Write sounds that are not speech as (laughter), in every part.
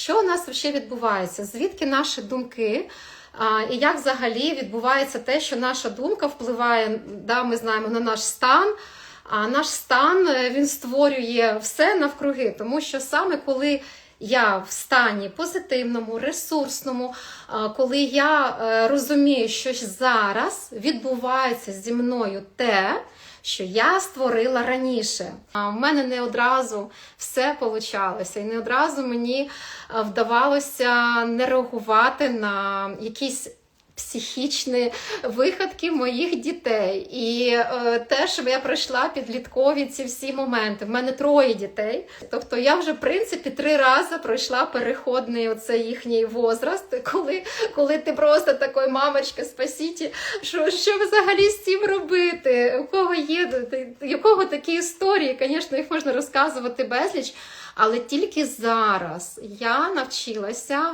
Що у нас ще відбувається? Звідки наші думки? І як взагалі відбувається те, що наша думка впливає, да, ми знаємо, на наш стан. А наш стан е, він створює все навкруги, тому що саме коли я в стані позитивному, ресурсному, коли я е, розумію, що зараз відбувається зі мною те, що я створила раніше. В мене не одразу все получалося, і не одразу мені е, вдавалося не реагувати на якісь. Психічні виходки моїх дітей, і е, що я пройшла підліткові ці всі моменти. В мене троє дітей. Тобто я вже в принципі три рази пройшла переходний оце їхній возраст, коли, коли ти просто такой мамочка, спасіть, що, що взагалі з цим робити? У кого є у кого такі історії? Звісно, їх можна розказувати безліч. Але тільки зараз я навчилася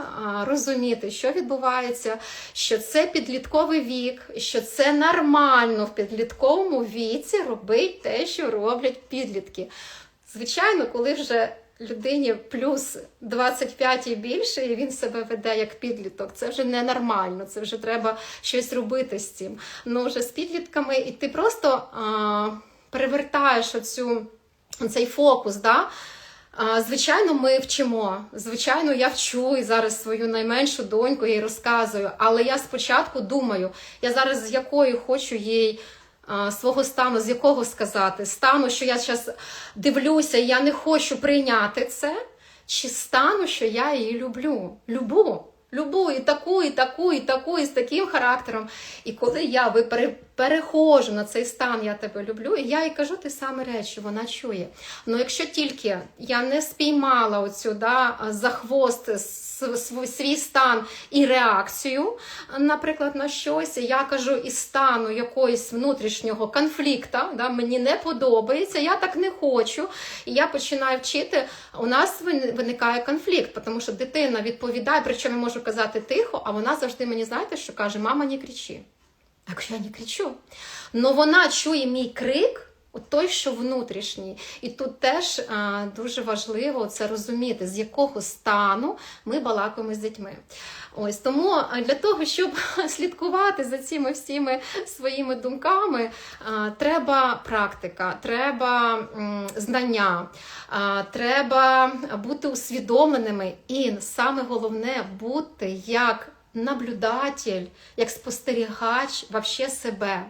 розуміти, що відбувається, що це підлітковий вік, що це нормально в підлітковому віці робити те, що роблять підлітки. Звичайно, коли вже людині плюс 25 і більше, і він себе веде як підліток, це вже ненормально, це вже треба щось робити з цим. Ну вже з підлітками, і ти просто а, перевертаєш оцю, цей фокус. Да? Звичайно, ми вчимо. Звичайно, я вчу і зараз свою найменшу доньку їй розказую. Але я спочатку думаю, я зараз з якою хочу їй свого стану, з якого сказати, стану, що я зараз дивлюся, я не хочу прийняти це, чи стану, що я її люблю. Любу. Любу і таку, і таку, і таку, і з таким характером. І коли я перехожу на цей стан, я тебе люблю, і я їй кажу ті самі речі, вона чує. Ну якщо тільки я не спіймала оцю да, за хвост свій, стан і реакцію, наприклад, на щось, я кажу із стану якоїсь внутрішнього конфлікту, да, мені не подобається, я так не хочу. І я починаю вчити, у нас виникає конфлікт, тому що дитина відповідає, причому я можу казати тихо, а вона завжди мені, знаєте, що каже, мама, не кричи. А якщо я не кричу, но вона чує мій крик. От той, що внутрішній, і тут теж а, дуже важливо це розуміти, з якого стану ми балакаємо з дітьми. Ось тому для того, щоб (laughs) слідкувати за цими всіми своїми думками, треба практика, треба знання, треба бути усвідомленими, і саме головне бути як наблюдатель, як спостерігач вообще себе.